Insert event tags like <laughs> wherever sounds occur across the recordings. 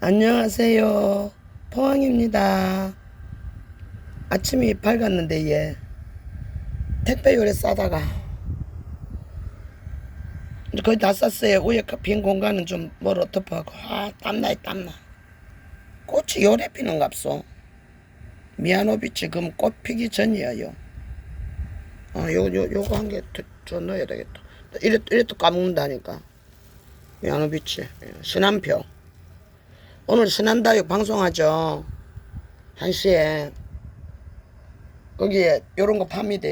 안녕하세요. 포항입니다. 아침이 밝았는데 예. 택배 요래 싸다가 거의 다 쌌어요. 위에 빈 공간은 좀 멀어 덮어하고 아 땀나 땀나. 꽃이 요래 피는 값소. 미아노비치 그럼 꽃 피기 전이에요. 아, 요, 요, 요거 한 개 더 넣어야 되겠다. 이래, 이래 또 까먹는다니까. 미아노비치. 예, 신한표. 오늘 신한다육 방송하죠. 1시에. 거기에 요런 거 팝니다.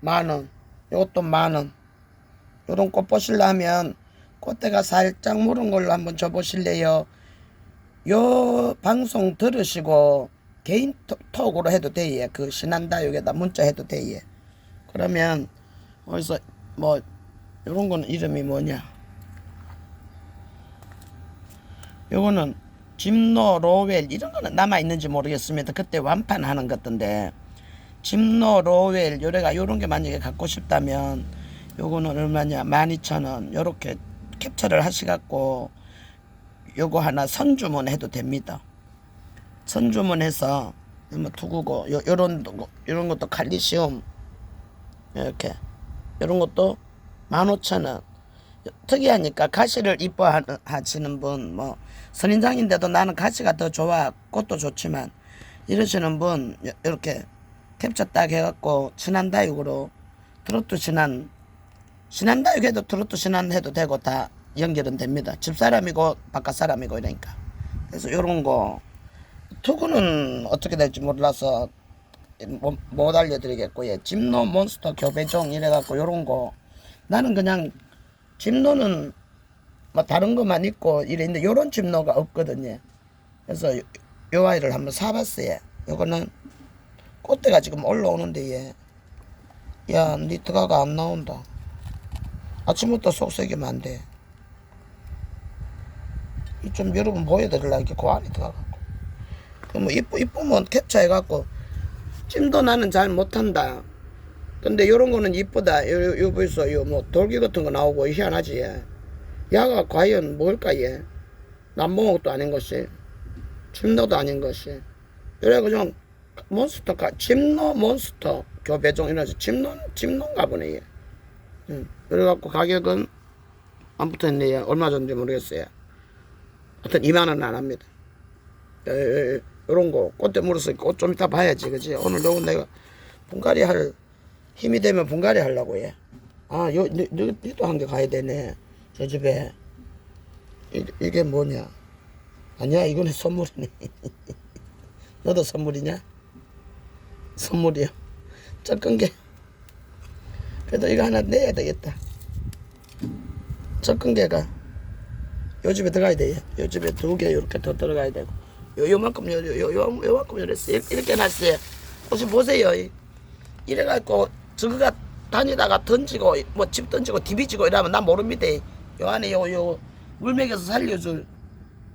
만 원. 요것도 만 원. 요런 꽃 보실라면 꽃대가 살짝 무른 걸로 한번 줘보실래요? 요 방송 들으시고 개인 톡- 톡으로 해도 돼요. 그 신한다육에다 문자 해도 돼요. 그러면 어디서 뭐 요런 거는 이름이 뭐냐? 요거는 짐노 로웰 이런 거는 남아 있는지 모르겠습니다. 그때 완판하는 것던데. 짐노 로웰 요래가 요런 게 만약에 갖고 싶다면 요거는 얼마냐? 12,000원. 요렇게 캡처를 하시갖고 요거 하나 선주문 해도 됩니다. 선주문해서 뭐 두고 요 요런 거- 요런 것도 칼리시움 이렇게. 요런 것도 15,000원 특이하니까 가시를 이뻐하시는 분, 뭐 선인장인데도 나는 가시가 더 좋아, 꽃도 좋지만 이러시는 분 요- 이렇게 캡처 딱 해갖고 신한다육으로 트로트 신한 신한다육 해도 트로트 신한 해도 되고 다 연결은 됩니다. 집 사람이고 바깥 사람이고 이러니까 그래서 요런 거 투구는 어떻게 될지 몰라서 못, 못 알려드리겠고 예. 짐노 몬스터 교배종 이래갖고 요런 거 나는 그냥 짐노는 뭐 다른 것만 있고 이랬는데 요런 짐노가 없거든요. 그래서 요, 요 아이를 한번 사봤어요. 요거는 꽃대가 지금 올라오는데 얘. 야, 니트가가 안 나온다. 아침부터 속색이면 안 돼. 이좀 여러분 보여드리려 이렇게 그 안에 들어가고. 그뭐 이쁘 이쁘면 캡처해갖고 찜도 나는 잘 못한다. 근데 요런 거는 이쁘다. 요, 요, 요 벌써 요 뭐 돌기 같은 거 나오고 희한하지. 얘. 야가 과연 뭘까 얘. 남봉옥도 아닌 것이. 침노도 아닌 것이. 이래 그냥 몬스터가 침노 몬스터 교배종 이라지 침노 침노인가 보네 얘. 응. 그래갖고 가격은 안 붙어있네 얘. 얼마 전인지 모르겠어요. 하여튼 2만 원은 안 합니다. 에, 에, 에, 요런 거 꽃대 물었으니까 꽃 좀 이따 봐야지 그지 오늘 요거 내가 분갈이 할 힘이 되면 분갈이 하려고 해. 아, 요, 너, 너, 너도 한 개 가야 되네. 저 집에. 이, 이게 뭐냐? 아니야, 이거는 선물이네. <laughs> 너도 선물이냐? 선물이야. 적은 게. 그래도 이거 하나 내야 되겠다. 적은 게가. 요 집에 들어가야 돼. 요 집에 두 개 이렇게 더 들어가야 되고. 요, 요만큼, 요, 요, 요만큼 이랬어요. 이렇게 놨어요. 혹시 보세요. 이. 이래갖고 저거가 다니다가 던지고 뭐 집 던지고 디비지고 이러면 난 모릅니다. 요 안에 요 요 물맥에서 살려줄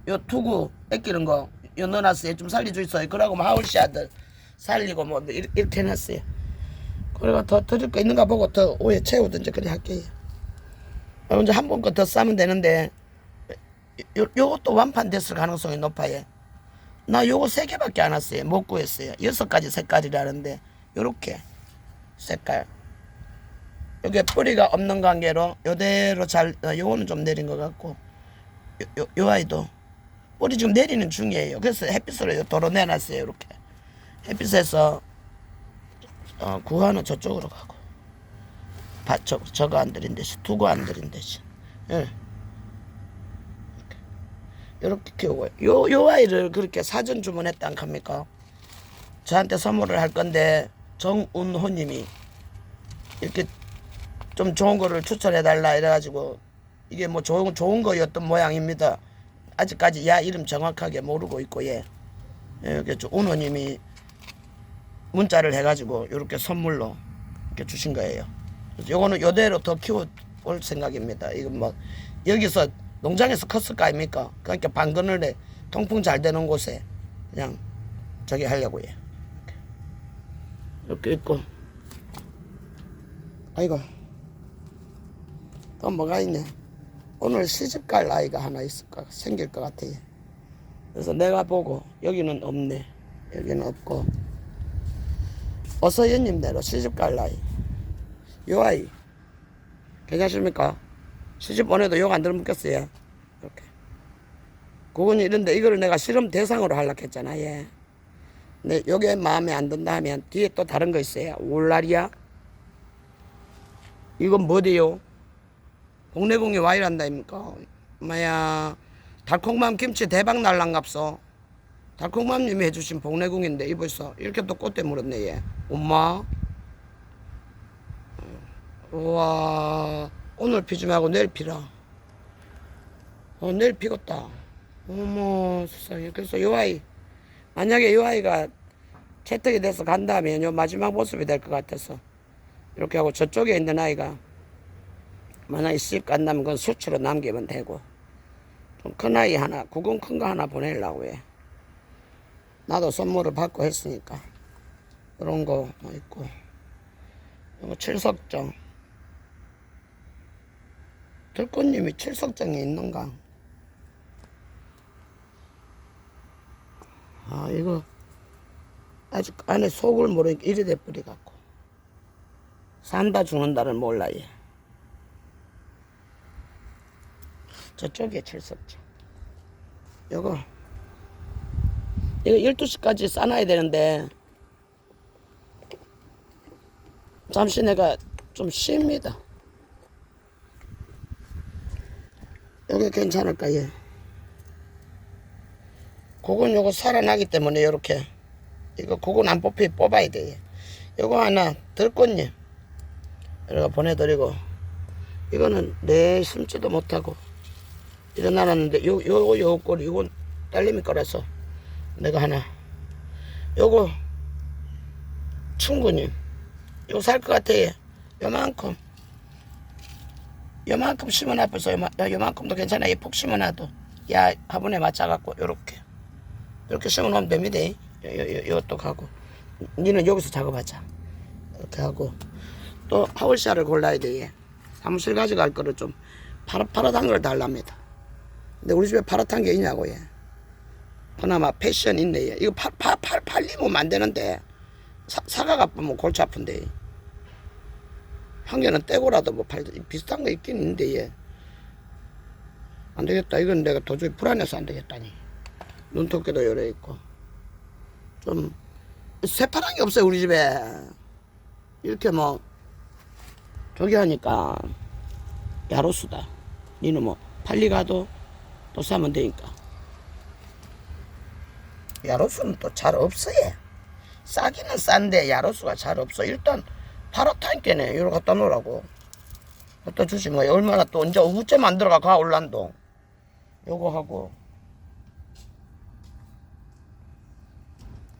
요 투구 뺏기는 거 요 넣어놨어요. 좀 살려줘 있어요. 그러고 마을씨아들 살리고 뭐 이렇게, 해놨어요. 그래가 더 드릴 거 있는가 보고 더 오해 채우든지 그래 할게요. 아, 이제 한번 거 더 싸면 되는데 요, 요것도 완판 됐을 가능성이 높아요. 나 요거 세 개밖에 안 왔어요. 못 구했어요. 여섯 가지 색깔이라는데 요렇게 색깔. 여기 뿌리가 없는 관계로 요대로 잘 어, 요거는 좀 내린 것 같고 요, 요, 요 아이도 뿌리 지금 내리는 중이에요. 그래서 햇빛으로 요 도로 내놨어요. 이렇게 햇빛에서 어, 구하는 저쪽으로 가고 바, 저, 저거 안 들인 대신 두고 안 들인 대신 예. 이렇게 키우고 요, 요 아이를 그렇게 사전 주문했다 안 합니까? 저한테 선물을 할 건데 정운호님이 이렇게 좀 좋은 거를 추천해 달라 이래가지고 이게 뭐 좋은 좋은 거였던 모양입니다. 아직까지 야 이름 정확하게 모르고 있고 예. 예, 이렇게 좀 운호님이 문자를 해가지고 이렇게 선물로 이렇게 주신 거예요. 요거는 요대로 더 키워볼 생각입니다. 이건 뭐 여기서 농장에서 컸을 거 아닙니까? 그러니까 방건을 통풍 잘 되는 곳에 그냥 저기 하려고 해. 이렇게 있고 아이고 또 뭐가 있냐 오늘 시집 갈 아이가 하나 있을 거 생길 것 같아요 그래서 내가 보고 여기는 없네. 여기는 없고 어서연님대로 시집 갈 나이. 요 아이 괜찮습니까? 시집 보내도 욕 안 들먹겠어요. 이렇게. 그건 이런데 이거를 내가 실험 대상으로 하려고 했잖아. 예. 근데 요게 마음에 안 든다 하면 뒤에 또 다른 거 있어요. 울라리야. 이건 뭐대요? 동네공이 와이란다입니까? 마야 달콩맘 김치 대박 날랑갑소. 달콩맘님이 해주신 복내공인데 이 벌써 이렇게 또 꽃대 물었네 얘. 엄마. 우와 오늘 피지 말고 내일 피라. 어 내일 피겠다. 어머 세상에 그래서 요 아이 만약에 요 아이가 채택이 돼서 간다면 요 마지막 모습이 될 것 같아서 이렇게 하고 저쪽에 있는 아이가 만약에 시집 간다면 그건 수치로 남기면 되고 좀 큰 아이 하나 구건 큰거 하나 보내려고 해. 나도 선물을 받고 했으니까. 그런 거뭐 있고. 이거 칠석정. 들꽃님이 칠석정에 있는가 아 이거 아직 안에 속을 모르니까 이래 돼버리 갖고. 산다 죽는다를 몰라 얘 저쪽에 칠석정 요거 이거 12시까지 싸놔야 되는데 잠시 내가 좀 쉽니다. 여기 괜찮을까 얘 그건 요거 살아나기 때문에 요렇게. 이거 그건 안 뽑히 뽑아야 돼. 얘. 요거 하나 들꽃님 이거 보내드리고. 이거는 내 심지도 못하고 일어나놨는데 요, 요, 요 꼴, 이건 딸님이 거라서 내가 하나. 요거 충분히. 요거 살것 같아. 얘. 요만큼. 요만큼 심어놔버서 요만, 야, 요만큼도 괜찮아. 얘폭 심어놔도. 야 화분에 맞춰갖고 요렇게 이렇게 심어놓으면 됩니다 요것도 가고. 니는 여기서 작업하자. 이렇게 하고. 또 하울샤를 골라야 돼 얘. 사무실 가져갈 거를 좀 파릇, 파릇한 걸 달랍니다. 근데 우리 집에 파릇한 게 있냐고 얘. 그나마 패션 있네 얘. 이거 파, 파, 파, 팔리면 안 되는데. 사, 사과가 보면 골치 아픈데. 한 개는 떼고라도 뭐 팔, 비슷한 거 있긴 있는데 얘. 안 되겠다. 이건 내가 도저히 불안해서 안 되겠다니 눈토끼도 열려 있고. 좀 새파란 게 없어요 우리 집에. 이렇게 뭐 저기 하니까 야로수다. 니는 뭐 팔리 가도 또 사면 되니까. 야로수는 또 잘 없어요. 싸기는 싼데 야로수가 잘 없어. 일단 파라타니까네. 이거 갖다 놓으라고. 갖다 주지 뭐 얼마나 또 언제 우째 만들어가 가 올란도. 요거 하고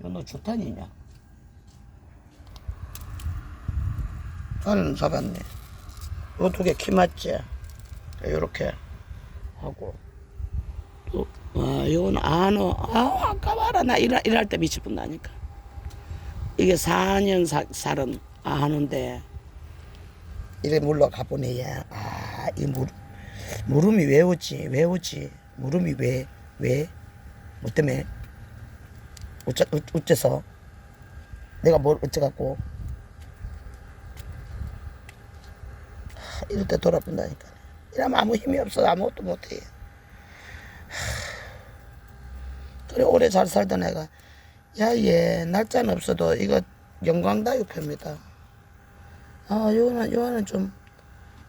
요너 주탄이냐 요두 개 키 맞지 요렇게 하고 또, 아, 요건 안어. 아, 아까 봐라. 나 일할, 일할 때 미칠 뿐다니까. 이게 4년 사, 살은 안어인데, 이래 물러 가 보네, 야. 아, 이 물, 물음이 왜 오지? 왜 오지? 물음이 왜, 왜? 뭐 때문에? 어째, 어- 어째서? 내가 뭘 어째갖고? 하, 이럴 때 돌아본다니까. 이러면 아무 힘이 없어. 아무것도 못해. 그래 오래 잘 살던 애가 야얘 날짜는 없어도 이거 영광다육표입니다. 아 요거는 요거는 좀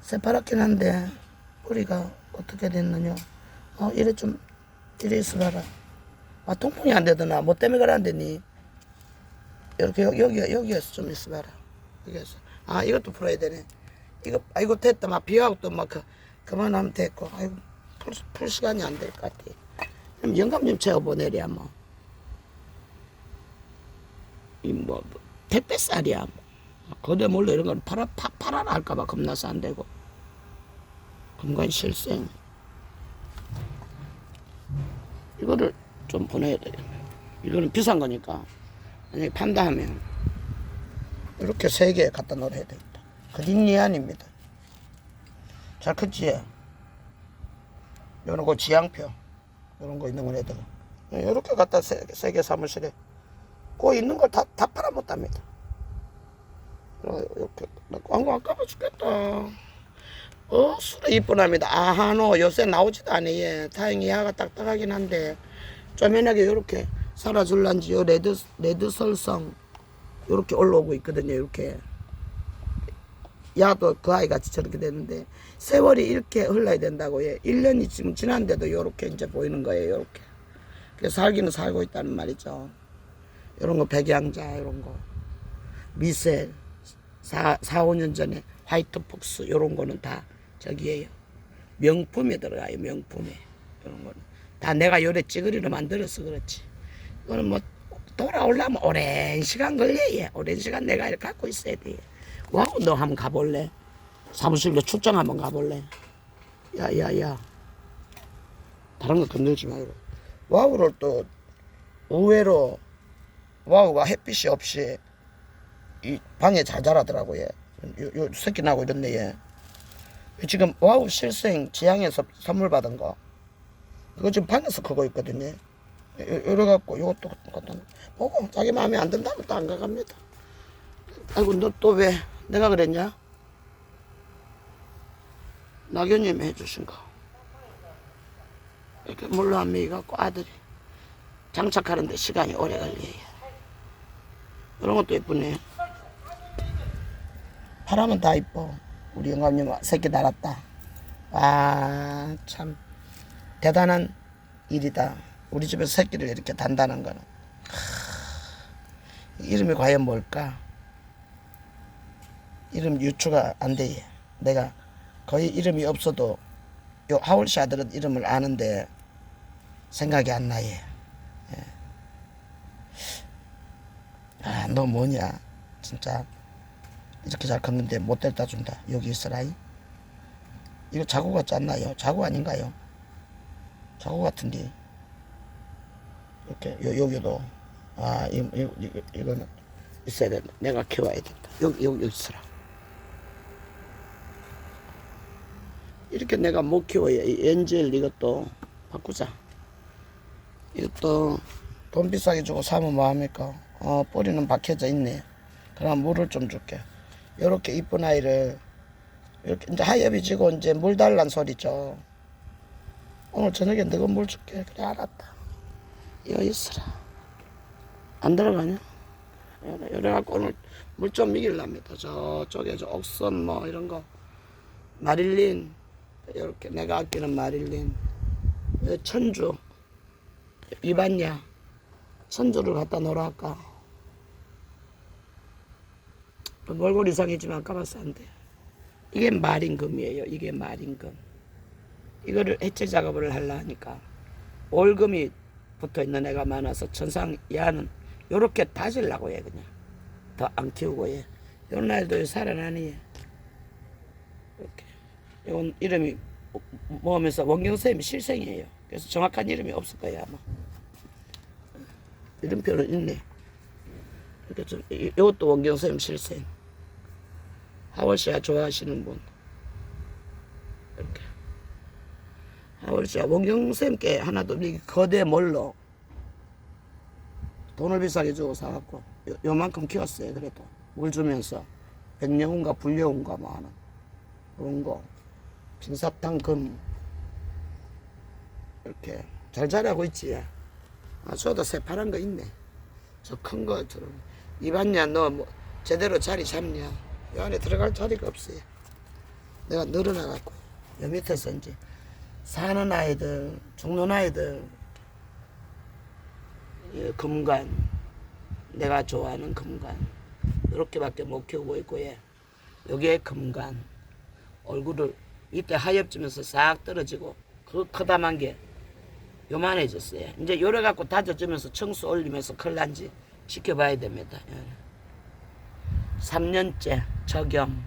새파랗긴 한데 뿌리가 어떻게 됐느냐. 어 이래 좀 이래 있어봐라. 아 통풍이 안 되더나 뭐 때문에 되니. 이렇게 여기 여기 여기에서 좀 있어봐라. 여기에서 아 이것도 풀어야 되네. 이거 아이고 됐다 막 비하고 또 막 그, 그만하면 됐고 아이고 풀, 풀 시간이 안 될 것 같아. 그럼 영감 좀 채워보내랴 뭐. 이 뭐 택배쌀이야 뭐. 거대 몰래 이런 걸 팔아 파, 팔아라 할까봐 겁나서 안 되고. 금관 실생. 이거를 좀 보내야 돼. 이거는 비싼 거니까. 만약에 판다 하면 이렇게 세 개 갖다 놓아야 되겠다. 그린리안입니다. 잘 컸지? 요런 거 지향표. 요런 거 있는 건 애들. 이렇게 갖다 세, 세계 사무실에 그 있는 걸 다 다 팔아먹답니다. 이렇게 나 광고 아까워 죽겠다. 어 술이 이쁘답니다. 아하노 요새 나오지도 않아요. 예. 다행히 야가 딱딱하긴 한데 쪼매나게 이렇게 살아줄란지 요 레드 레드 설성 이렇게 올라오고 있거든요. 이렇게 야도 그 아이 같이 저렇게 되는데 세월이 이렇게 흘러야 된다고 예. 1년이 지금 지난데도 이렇게 이제 보이는 거예요. 이렇게. 그래서 살기는 살고 있다는 말이죠. 이런 거 백양자 이런 거 미셀 4, 4 5년 전에 화이트 폭스 이런 거는 다 저기에요. 명품에 들어가요. 명품에 이런 거는 다 내가 요래 찌그리로 만들어서 그렇지. 이거는 뭐 돌아오려면 오랜 시간 걸려요. 오랜 시간 내가 이렇게 갖고 있어야 돼. 와우 너 한번 가볼래? 사무실로 출장 한번 가볼래? 야야야. 다른 거 건들지 말고. 와우를 또 의외로 와우가 햇빛이 없이 이 방에 잘 자라더라고요. 요, 요 새끼 나고 이런데 얘. 지금 와우 실생 지향에서 선물 받은 거. 이거 지금 방에서 크고 있거든요. 이래 갖고 이것도 갖다 보고 자기 마음에 안 든다면 또 안 가갑니다. 아이고 너 또 왜 내가 그랬냐? 낙연님이 해주신 거. 이렇게 물로 한 미이 갖고 아들이 장착하는데 시간이 오래 걸려요. 이런 것도 예쁘네. 파라면 다 이뻐. 우리 영감님 새끼 달았다. 아, 참. 대단한 일이다. 우리 집에서 새끼를 이렇게 단단한 거는. 하, 이름이 과연 뭘까? 이름 유추가 안 돼. 내가 거의 이름이 없어도 요 하울씨 아들은 이름을 아는데 생각이 안 나요. 예. 아, 너 뭐냐? 진짜 이렇게 잘 컸는데 못 데려다 준다. 여기 있어라이. 이거 자고 같지 않나요? 자고 아닌가요? 자고 같은데. 이렇게 요, 여기도 아 이, 이, 이, 이거는 있어야 된다. 내가 키워야 된다. 여기 여기, 있어라. 이렇게 내가 못 키워야 이 엔젤 이것도 바꾸자. 이것도 돈 비싸게 주고 사면 뭐합니까? 어, 뿌리는 박혀져 있네. 그럼 물을 좀 줄게. 요렇게 이쁜 아이를, 이렇게 이제 하엽이 지고 이제 물 달란 소리죠. 오늘 저녁에 너가 물 줄게. 그래, 알았다. 이거 있어라. 안 들어가냐? 요래, 요래갖고 오늘 물 좀 이길랍니다. 저쪽에 저 옥선 뭐 이런 거. 마릴린. 이렇게 내가 아끼는 마릴린. 요 천주. 이반냐. 선조를 갖다 놓으라 할까? 몰골 이상이지만 까봐서 안 돼. 이게 말임금이에요. 이게 말임금. 이거를 해체 작업을 하려 하니까 올금이 붙어 있는 애가 많아서 천상 야는 요렇게 다질라고 해 그냥 더 안 키우고 해. 요 날도 살아나니 해. 이렇게. 이건 이름이 뭐하면서 원경쌤이 실생이에요. 그래서 정확한 이름이 없을 거예요 아마. 이름표는 있네. 이렇게 좀 이- 이것도 원경쌤 실생. 하월씨가 좋아하시는 분. 이렇게. 하월씨가 원경쌤께 하나도 이게 거대 몰로 돈을 비싸게 주고 사갖고 요, 요만큼 키웠어요. 그래도 물 주면서 백령운가 불려운가 뭐 하는 그런 거. 빙사탕 금 이렇게 잘 자라고 있지. 아, 저도 새파란 거 있네. 저 큰 거처럼. 이봤냐, 너 뭐, 제대로 자리 잡냐? 이 안에 들어갈 자리가 없어요. 내가 늘어나갖고, 여 밑에서 이제, 사는 아이들, 죽는 아이들, 이 금관, 내가 좋아하는 금관, 이렇게밖에 못 키우고 있고, 예. 여기에 금관, 얼굴을 이때 하엽지면서 싹 떨어지고, 그 커다란 게 요만해졌어요. 이제 요래 갖고 다져주면서 청수 올리면서 클란지 지켜봐야 됩니다. 예. 3년째 적용.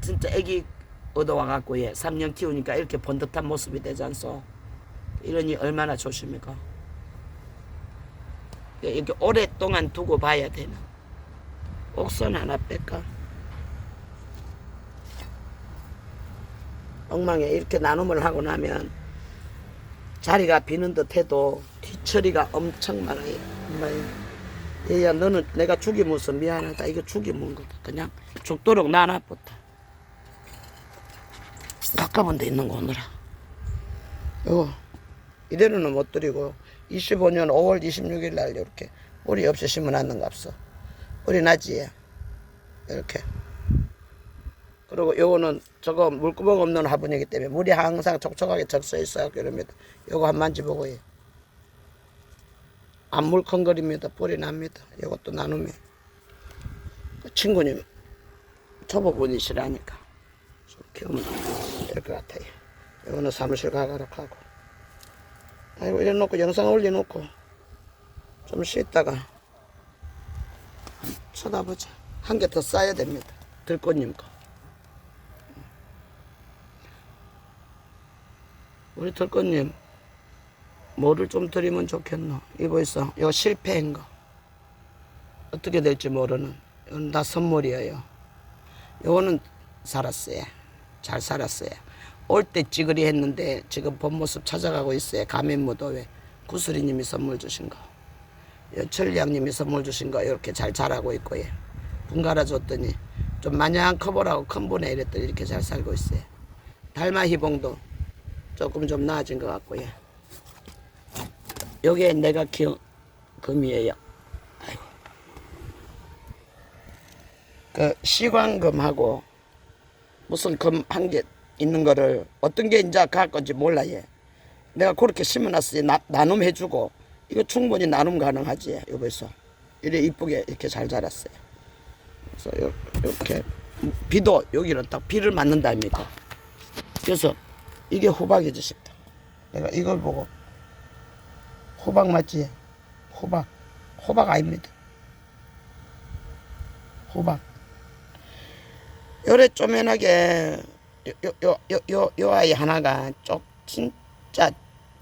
진짜 애기 얻어와 갖고 예, 3년 키우니까 이렇게 번듯한 모습이 되지 않소. 이러니 얼마나 좋습니까? 예, 이렇게 오랫동안 두고 봐야 되는. 옥선 하나 뺄까? 엉망에 이렇게 나눔을 하고 나면 자리가 비는 듯 해도 뒤처리가 엄청 많아요. 엄마야. 얘야 너는 내가 죽이면서 미안하다. 이거 죽이면 거다. 그냥 죽도록 나눠봤다. 가까운 데 있는 거 오느라. 요거 이대로는 못 드리고 25년 5월 26일 날 이렇게 우리 없이 심어놨는 값어. 우리 나지 이렇게. 그리고 요거는 저거 물구멍 없는 화분이기 때문에 물이 항상 촉촉하게 적셔 있어요. 그럽니다. 요거 한 만져보고 예. 안 물컹거립니다. 뿌리 납니다. 요것도 나누면. 그 친구님 초보분이시라니까. 좀 키우면 될 것 같아요. 요거는 사무실 가가록 하고. 아이고 이래 놓고 영상 올려놓고 좀 쉬다가 쳐다보자. 한 개더 쌓아야 됩니다. 들꽃님 거. 우리 털꽃님 뭐를 좀 드리면 좋겠노 이거 있어 이거 실패한 거 어떻게 될지 모르는 이건 다 선물이에요 요거는 살았어요 잘 살았어요 올 때 찌그리 했는데 지금 본 모습 찾아가고 있어요. 가면무도회. 구슬이님이 선물 주신 거. 여철량님이 선물 주신 거 이렇게 잘 자라고 있고요 분갈아 줬더니 좀 마냥 커보라고 큰 분에 이랬더니 이렇게 잘 살고 있어요. 달마 희봉도 조금 좀 나아진 것 같고요. 요게 내가 키운 금이에요. 그 시광금하고 무슨 금 한 개 있는 거를 어떤 게 이제 갈 건지 몰라요. 내가 그렇게 심어놨으니 나, 나눔 해주고 이거 충분히 나눔 가능하지. 여기서 이래 이쁘게 이렇게 잘 자랐어요. 그래서 요, 이렇게 비도 여기는 딱 비를 맞는답니다. 그래서 이게 호박이지 싶다. 내가 이걸 보고 호박 맞지? 호박. 호박 아닙니다. 호박. 요래 쪼면하게 요 요 요 요 요 아이 하나가 쪽 진짜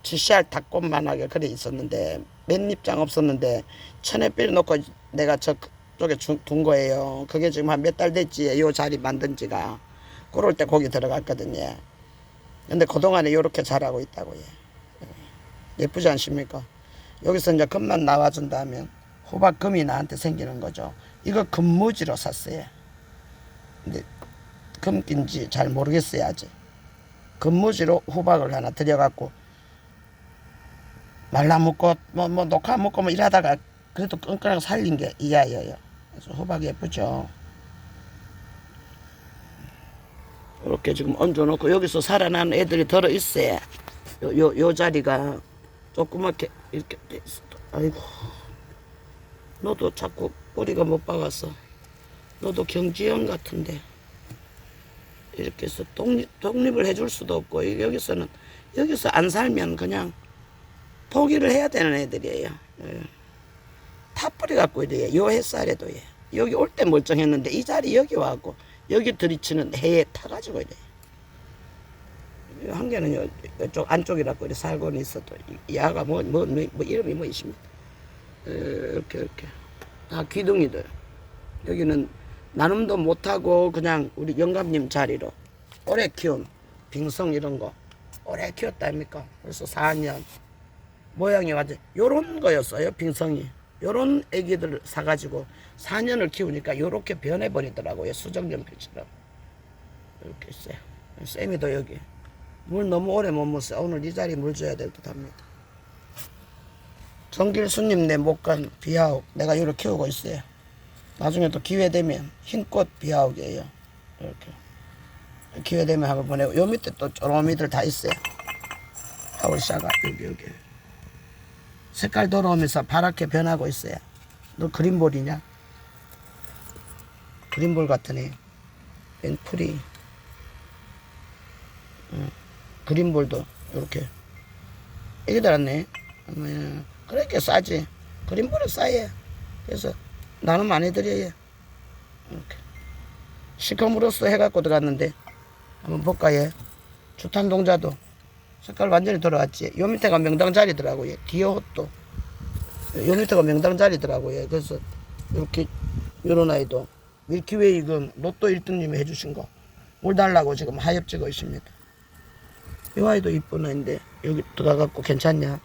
지시할 닭꽃만하게 그래 있었는데 맨입장 없었는데 천에 빼 놓고 내가 저쪽에 주- 둔 거예요. 그게 지금 한 몇 달 됐지. 요 자리 만든 지가. 그럴 때 거기 들어갔거든요. 근데 그동안에 이렇게 자라고 있다고요. 예쁘지 않습니까? 여기서 이제 금만 나와준다면 호박금이 나한테 생기는 거죠. 이거 금무지로 샀어요. 근데 금인지 잘 모르겠어요 아직. 금무지로 호박을 하나 들여갖고 말라먹고 뭐, 뭐 녹화 먹고 뭐 이러다가 그래도 끈끈하게 살린 게 이 아이예요. 그래서 호박 예쁘죠. 이렇게 지금 얹어놓고 여기서 살아난 애들이 들어 있어요. 요, 요, 요 자리가 조그맣게 이렇게 돼 있어. 아이고. 너도 자꾸 뿌리가 못 박았어. 너도 경지형 같은데. 이렇게 해서 독립, 독립을 해줄 수도 없고, 이- 여기서는, 여기서 안 살면 그냥 포기를 해야 되는 애들이에요. 예. 다 뿌리 갖고 이래. 요 햇살에도 예. 여기 올 때 멀쩡했는데 이 자리 여기 와갖고 여기 들이치는 해에 타가지고 이래. 한 개는 요, 이쪽 안쪽이라고 이래 살고는 있어도 이 야가 뭐, 뭐, 뭐, 뭐 이름이 뭐 있습니다. 에, 이렇게 이렇게 다 귀둥이들. 여기는 나눔도 못하고 그냥 우리 영감님 자리로 오래 키운 빙성 이런 거 오래 키웠다니까? 벌써 4년. 모양이 완전 요런 거였어요 빙성이. 요런 애기들 사가지고 4년을 키우니까 요렇게 변해버리더라고요 수정연필처럼. 이렇게 있어요. 쌤이도 여기. 물 너무 오래 못 먹었어요. 오늘 이 자리 물 줘야 될 듯 합니다. 정길수님 내못간 비하옥. 내가 요를 키우고 있어요 나중에 또 기회 되면 흰꽃 비하옥이에요 이렇게 기회 되면 한번 보내고 요 밑에 또 쪼로미들 다 있어요 하울샤가 여기 여기 색깔 돌아오면서 파랗게 변하고 있어요. 너 그린볼이냐? 그린볼 같으네. 웬 풀이. 응. 그린볼도 이렇게. 이게 달았네. 어머야. 그렇게 싸지. 그린볼은 싸요. 그래서 나는 많이 드려요. 이렇게. 시커물었어 해갖고 들어갔는데 한번 볼까요? 주탄 동자도 색깔 완전히 돌아왔지. 요 밑에가 명당 자리더라고요. 디어헛도. 요 밑에가 명당 자리더라고요. 그래서 이렇게 요런 아이도 밀키웨이 이건 로또 1등님이 해주신 거. 물 달라고 지금 하엽 찍어 있습니다. 이 아이도 이쁜 아인데 여기 들어가갖고 괜찮냐?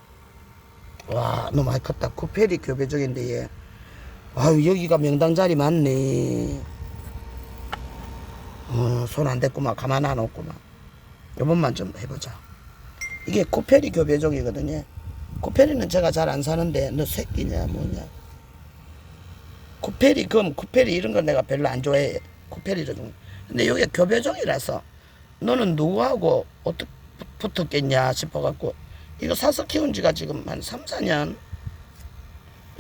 와 너무 많이 컸다. 쿠페리 교배종인데 얘. 아유 여기가 명당 자리 많네. 어, 손안 댔구만 가만 안 없구만. 요번만 좀 해보자. 이게 코페리 교배종이거든요. 코페리는 제가 잘 안 사는데 너 새끼냐 뭐냐. 코페리 검, 코페리 이런 거 내가 별로 안 좋아해. 코페리를 좀. 근데 이게 교배종이라서 너는 누구하고 어떻게 붙었겠냐 싶어갖고 이거 사서 키운 지가 지금 한 3, 4년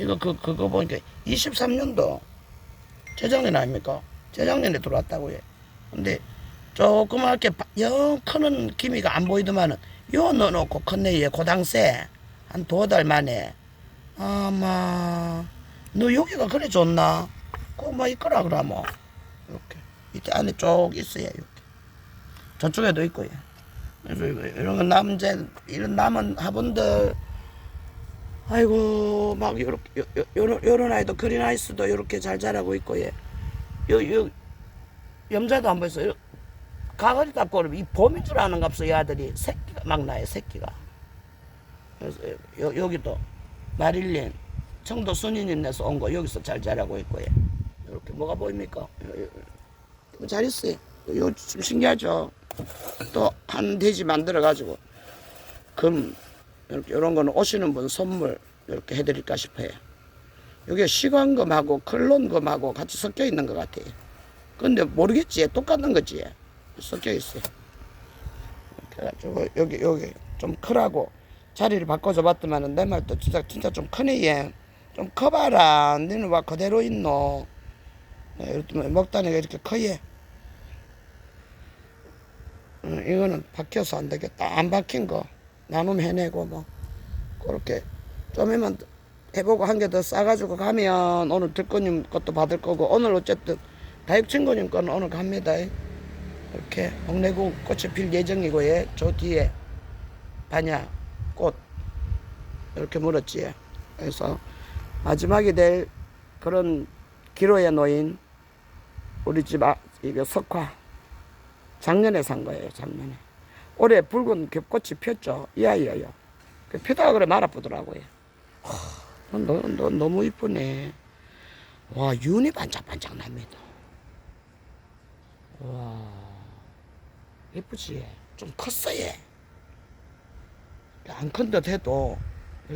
이거 그 그거 보니까 23년도 재작년 아닙니까? 재작년에 들어왔다고 해. 근데 조그맣게 바- 영 크는 기미가 안 보이더만은 요 넣어놓고 컸네 얘 고당세 한 두어 달 만에 아마 너 여기가 그래 좋나? 그뭐 있거라 그라 뭐 이렇게 밑에 안에 쭉 있어요 이렇게 저쪽에도 있고 예. 그래서 이런 거 남제 이런 남은 화분들 아이고 막 요렇게 요, 요, 요런 요런 아이도 그린 아이스도 요렇게 잘 자라고 있고 예. 요, 요 염자도 한번 있어요. 가거리 닦고 그러면 이 봄인 줄 아는 값어 이 아들이 새끼가 막 나요 새끼가. 그래서 요, 여기도 마릴린 청도 순인인에서 온 거 여기서 잘 자라고 있고 예. 이렇게 뭐가 보입니까? 요, 요, 요, 잘 있어요. 요좀 신기하죠. 또 한 돼지 만들어 가지고 금 이런 거는 오시는 분 선물 이렇게 해드릴까 싶어요. 이게 시관금하고 클론금하고 같이 섞여 있는 것 같아요. 근데 모르겠지 똑같은 거지 섞여 있어요. 그래가지고 여기 여기 좀 크라고 자리를 바꿔줘 봤더만은 내 말도 진짜 진짜 좀 크네 얘. 좀 커봐라. 너는 와 그대로 있노. 네, 이렇게 먹다니가 이렇게 커예. 응, 이거는 박혀서 안 되겠다. 안 박힌 거 나눔 해내고 뭐 그렇게 좀이면 해보고 한 개 더 싸가지고 가면 오늘 들꺼님 것도 받을 거고 오늘 어쨌든 다육 친구님 거는 오늘 갑니다. 이렇게 동래구 꽃이 필 예정이고 예. 저 뒤에 반야 꽃 이렇게 물었지. 예. 그래서 마지막이 될 그런 기로에 놓인 우리 집 아, 이거 석화 작년에 산 거예요, 작년에. 올해 붉은 겹꽃이 폈죠. 이 아이예요. 그 피다가 그래 말아보더라고요. 하, 너, 너 너무 이쁘네. 와, 윤이 반짝반짝 납니다. 와, 예쁘지? 좀 컸어, 얘. 안큰 듯 해도,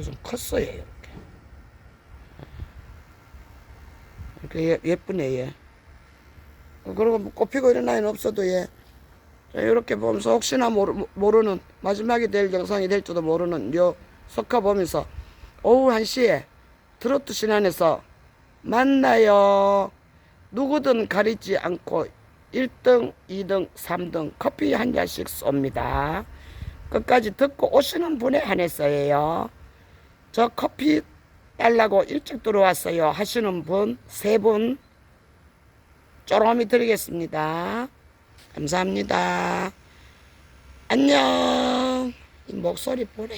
좀 컸어, 얘, 이렇게. 이렇게 예, 예쁘네, 얘. 어, 그리고 뭐 꽃피고 이런 아이는 없어도 얘. 자, 이렇게 보면서 혹시나 모르, 모르는 마지막이 될 영상이 될지도 모르는 요 석화 보면서 오후 1시에 트로트 신안에서 만나요. 누구든 가리지 않고 1등, 2등, 3등 커피 한 잔씩 쏩니다. 끝까지 듣고 오시는 분에 한해서예요. 저 커피 달라고 일찍 들어왔어요. 하시는 분 세 분 쪼로미 드리겠습니다. 감사합니다. 안녕. 이 목소리 보래.